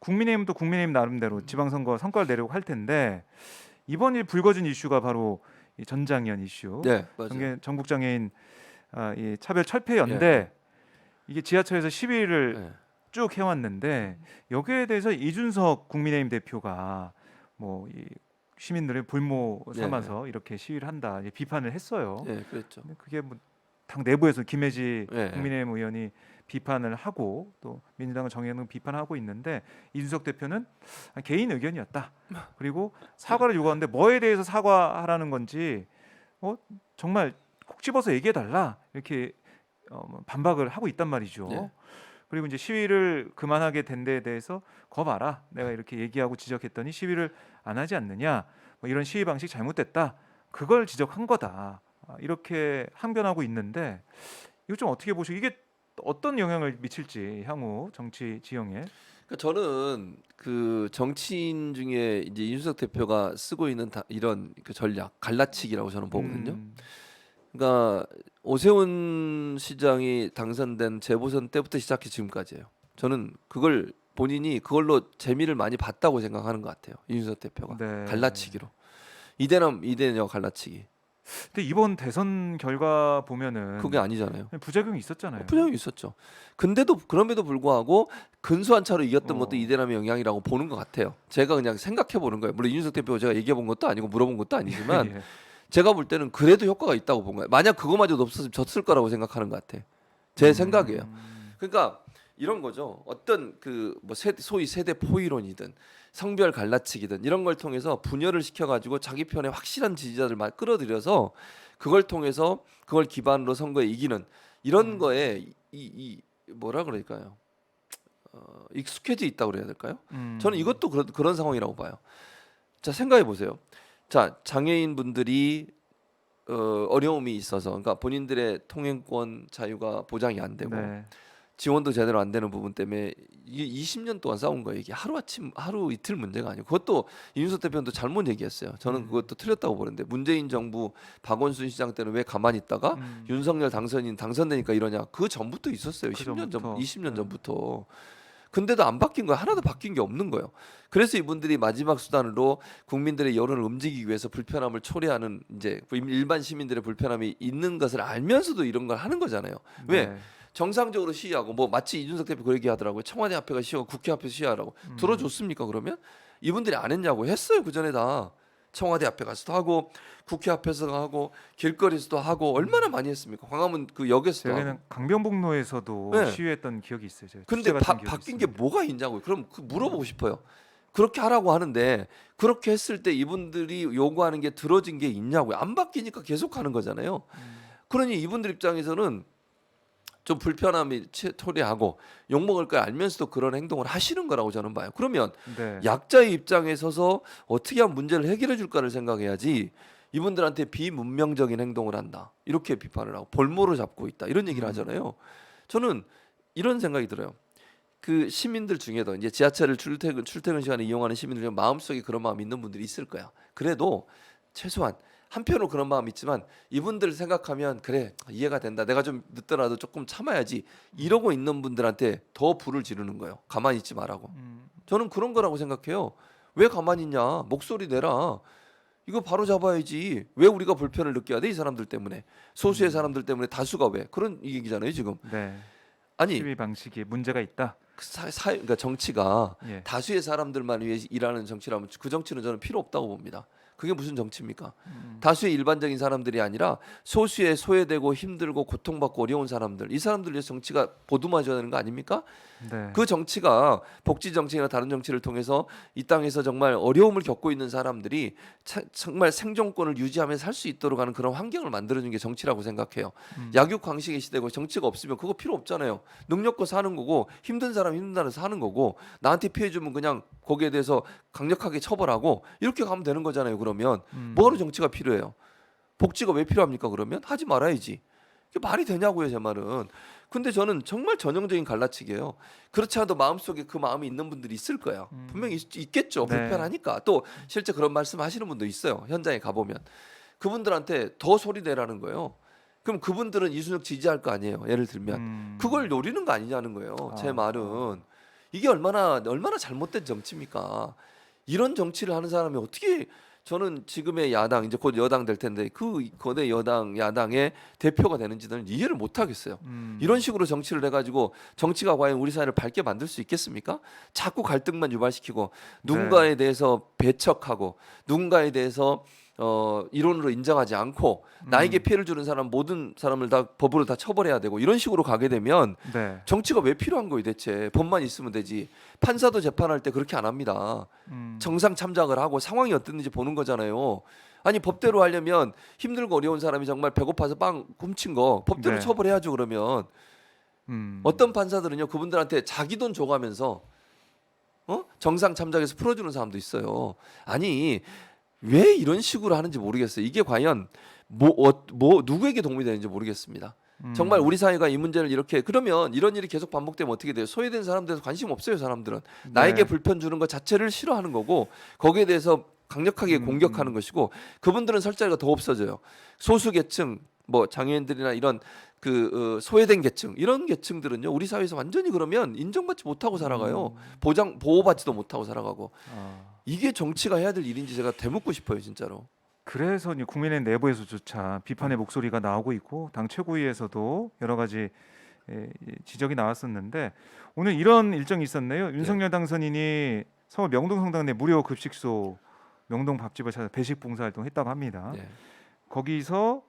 국민의힘도 국민의힘 나름대로 지방선거 성과를 내려고 할 텐데 이번 일 불거진 이슈가 바로 이 전장현 이슈. 네, 맞아요. 전개 전국 장애인 아, 이 차별 철폐 연대 이게 지하철에서 시위를 네. 쭉 해왔는데 여기에 대해서 이준석 국민의힘 대표가 뭐 이 시민들의 볼모 네. 삼아서 이렇게 시위를 한다 비판을 했어요. 네, 그랬죠. 근데 그게 뭐 당 내부에서 김혜지 네. 국민의힘 의원이 비판을 하고 또 민주당은 정의는 비판하고 있는데 이준석 대표는 개인 의견이었다. 그리고 사과를 요구하는데 뭐에 대해서 사과하라는 건지 어 정말 콕 집어서 얘기해 달라 이렇게 어, 뭐 반박을 하고 있단 말이죠. 네. 그리고 이제 시위를 그만하게 된 데에 대해서 거 봐라 내가 이렇게 얘기하고 지적했더니 시위를 안 하지 않느냐 뭐 이런 시위 방식 잘못됐다 그걸 지적한 거다 아, 이렇게 항변하고 있는데 이거 좀 어떻게 보시고 이게 어떤 영향을 미칠지 향후 정치 지형에 그러니까 저는 그 정치인 중에 이제 이준석 대표가 쓰고 있는 다, 이런 그 전략 갈라치기라고 저는 보거든요. 음, 그러니까 오세훈 시장이 당선된 재보선 때부터 시작해 지금까지예요. 저는 그걸 본인이 그걸로 재미를 많이 봤다고 생각하는 것 같아요. 이준석 대표가 네. 갈라치기로 이대남 이대녀 갈라치기 근데 이번 대선 결과 보면은 그게 아니잖아요. 부작용이 있었잖아요. 부작용이 있었죠. 근데도 그럼에도 불구하고 근소한 차로 이겼던 어. 것도 이대남의 영향이라고 보는 것 같아요. 제가 그냥 생각해 보는 거예요. 물론 이준석 대표가 제가 얘기해 본 것도 아니고 물어본 것도 아니지만 예. 제가 볼 때는 그래도 효과가 있다고 본 거예요. 만약 그거마저도 없었으면 졌을 거라고 생각하는 것 같아. 제 생각이에요. 음, 그러니까 이런 거죠. 어떤 그 뭐 소위 세대 포이론이든 성별 갈라치기든 이런 걸 통해서 분열을 시켜가지고 자기 편에 확실한 지지자들 막 끌어들여서 그걸 통해서 그걸 기반으로 선거에 이기는 이런 음. 거에 이, 이 뭐라 그럴까요? 어, 익숙해져 있다고 그래야 될까요? 음. 저는 이것도 그런 그런 상황이라고 봐요. 자 생각해 보세요. 자 장애인 분들이 어, 어려움이 있어서 그러니까 본인들의 통행권 자유가 보장이 안 되고 네. 지원도 제대로 안 되는 부분 때문에 이게 20년 동안 싸운 거예요. 이게 하루 아침 하루 이틀 문제가 아니고 그것도 이준석 대표도 잘못 얘기했어요. 저는 음. 그것도 틀렸다고 보는데 문재인 정부 박원순 시장 때는 왜 가만히 있다가 음. 윤석열 당선인 당선되니까 이러냐? 그 전부터 있었어요. 그 10년 전, 전부터. 20년 네. 전부터. 근데도 안 바뀐 거야. 하나도 바뀐 게 없는 거예요. 그래서 이분들이 마지막 수단으로 국민들의 여론을 움직이기 위해서 불편함을 초래하는 이제 일반 시민들의 불편함이 있는 것을 알면서도 이런 걸 하는 거잖아요. 왜? 네. 정상적으로 시위하고 뭐 마치 이준석 대표 그 얘기하더라고요. 청와대 앞에가 시위하고 국회 앞에서 시위하라고 음. 들어줬습니까? 그러면 이분들이 안 했냐고 했어요. 그 전에 다 청와대 앞에 가서도 하고 국회 앞에서 하고 길거리에서도 하고 얼마나 많이 했습니까? 광화문 그 역에서도. 제가는 강변북로에서도 네. 시위했던 기억이 있어요. 제가 근데 취재 바, 갔던 기억이 바뀐 게 있습니다. 뭐가 있냐고요. 그럼 그 물어보고 싶어요. 그렇게 하라고 하는데 그렇게 했을 때 이분들이 요구하는 게 들어진 게 있냐고요. 안 바뀌니까 계속 하는 거잖아요. 음. 그러니 이분들 입장에서는 좀 불편함이 채- 초래하고 욕 먹을 걸 알면서도 그런 행동을 하시는 거라고 저는 봐요. 그러면 네. 약자의 입장에 서서 어떻게 하면 문제를 해결해 줄까를 생각해야지 이분들한테 비문명적인 행동을 한다 이렇게 비판을 하고 볼모로 잡고 있다 이런 얘기를 음. 하잖아요. 저는 이런 생각이 들어요. 그 시민들 중에도 이제 지하철을 출퇴근 출퇴근 시간에 이용하는 시민들 중에 마음속에 그런 마음이 있는 분들이 있을 거야. 그래도 최소한 한편으로 그런 마음이 있지만 이분들 생각하면 그래 이해가 된다. 내가 좀 늦더라도 조금 참아야지 이러고 있는 분들한테 더 불을 지르는 거예요. 가만히 있지 말라고. 음, 저는 그런 거라고 생각해요. 왜 가만히 있냐? 목소리 내라. 이거 바로 잡아야지. 왜 우리가 불편을 느껴야 돼? 이 사람들 때문에. 소수의 사람들 때문에 다수가 왜? 그런 얘기잖아요, 지금. 네. 아니, 시위 방식에 문제가 있다. 그 사, 사, 그러니까 정치가 예. 다수의 사람들만 위해 일하는 정치라면 그 정치는 저는 필요 없다고 봅니다. 그게 무슨 정치입니까? 음. 다수의 일반적인 사람들이 아니라 소수의 소외되고 힘들고 고통받고 어려운 사람들 이 사람들 위해서 정치가 보듬어줘야 되는 거 아닙니까? 네. 그 정치가 복지 정책이나 다른 정치를 통해서 이 땅에서 정말 어려움을 겪고 있는 사람들이 차- 정말 생존권을 유지하면서 살 수 있도록 하는 그런 환경을 만들어주는 게 정치라고 생각해요. 음. 약육 광식의 시대고 정치가 없으면 그거 필요 없잖아요. 능력껏 사는 거고 힘든 사람 힘든 사람 사는 거고 나한테 피해 주면 그냥 거기에 대해서 강력하게 처벌하고 이렇게 가면 되는 거잖아요. 그 러면 음. 뭐하러 정치가 필요해요? 복지가 왜 필요합니까? 그러면 하지 말아야지. 이게 말이 되냐고요, 제 말은. 근데 저는 정말 전형적인 갈라치기예요. 그렇지 않아도 마음속에 그 마음이 있는 분들이 있을 거예요. 음. 분명히 있, 있겠죠. 네. 불편하니까. 또 실제 그런 말씀 하시는 분도 있어요. 현장에 가보면. 그분들한테 더 소리 내라는 거예요. 그럼 그분들은 이준석 지지할 거 아니에요. 예를 들면. 음. 그걸 노리는 거 아니냐는 거예요. 제 아. 말은 이게 얼마나 얼마나 잘못된 정치입니까? 이런 정치를 하는 사람이 어떻게 저는 지금의 야당 이제 곧 여당 될 텐데 그 거대 여당 야당의 대표가 되는지는 이해를 못 하겠어요. 음. 이런 식으로 정치를 해가지고 정치가 과연 우리 사회를 밝게 만들 수 있겠습니까? 자꾸 갈등만 유발시키고 누군가에 대해서 배척하고 누군가에 대해서 어 이론으로 인정하지 않고 나에게 피해를 주는 사람 모든 사람을 다 법으로 다 처벌해야 되고 이런 식으로 가게 되면 네. 정치가 왜 필요한 거예요 대체 법만 있으면 되지 판사도 재판할 때 그렇게 안 합니다 음. 정상 참작을 하고 상황이 어땠는지 보는 거잖아요 아니 법대로 하려면 힘들고 어려운 사람이 정말 배고파서 빵 훔친 거 법대로 네. 처벌해야죠 그러면 음. 어떤 판사들은요 그분들한테 자기 돈 줘가면서 어 정상 참작에서 풀어주는 사람도 있어요. 아니 왜 이런 식으로 하는지 모르겠어요. 이게 과연 뭐, 어, 뭐 누구에게 도움이 되는지 모르겠습니다. 음. 정말 우리 사회가 이 문제를 이렇게 그러면 이런 일이 계속 반복되면 어떻게 돼요? 소외된 사람들에서 관심 없어요. 사람들은 나에게 네. 불편 주는 것 자체를 싫어하는 거고 거기에 대해서 강력하게 음, 공격하는 것이고 그분들은 설 자리가 더 없어져요. 소수 계층 뭐 장애인들이나 이런 그 어, 소외된 계층 이런 계층들은요 우리 사회에서 완전히 그러면 인정받지 못하고 살아가요 보장 보호받지도 못하고 살아가고 아. 이게 정치가 해야 될 일인지 제가 되묻고 싶어요 진짜로 그래서 이제 국민의 내부에서조차 비판의 목소리가 나오고 있고 당 최고위에서도 여러 가지 지적이 나왔었는데 오늘 이런 일정이 있었네요. 윤석열 당선인이 서울 명동성당 내 무료 급식소 명동 밥집을 찾아 배식 봉사 활동 했다고 합니다. 예. 거기서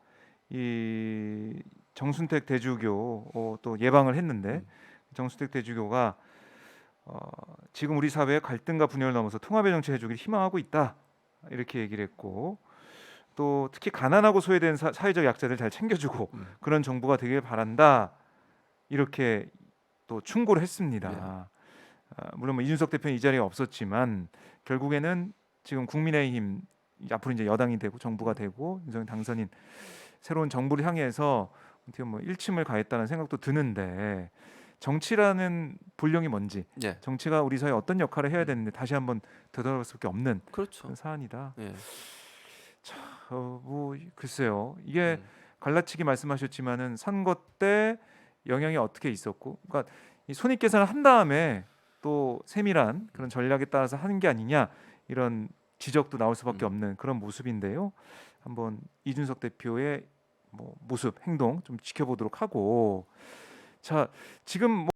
이 정순택 대주교 어, 또 예방을 했는데 음. 정순택 대주교가 어, 지금 우리 사회의 갈등과 분열을 넘어서 통합의 정치 해주기를 희망하고 있다 이렇게 얘기를 했고 또 특히 가난하고 소외된 사, 사회적 약자들 잘 챙겨주고 음. 그런 정부가 되길 바란다 이렇게 또 충고를 했습니다. 네. 아, 물론 뭐 이준석 대표는 이 자리에 없었지만 결국에는 지금 국민의힘 앞으로 이제 여당이 되고 정부가 되고 윤석열 당선인 새로운 정부를 향해서 어떻게 뭐 일침을 가했다는 생각도 드는데 정치라는 본령이 뭔지 예. 정치가 우리 사회에 어떤 역할을 해야 되는데 다시 한번 되돌아볼 수밖에 없는 그렇죠 그런 사안이다. 예. 어, 뭐 글쎄요 이게 음. 갈라치기 말씀하셨지만은 선거 때 영향이 어떻게 있었고, 그러니까 이 손익 계산을 한 다음에 또 세밀한 그런 전략에 따라서 하는 게 아니냐 이런 지적도 나올 수밖에 음. 없는 그런 모습인데요. 한번 이준석 대표의 뭐 모습, 행동 좀 지켜보도록 하고, 자 지금 뭐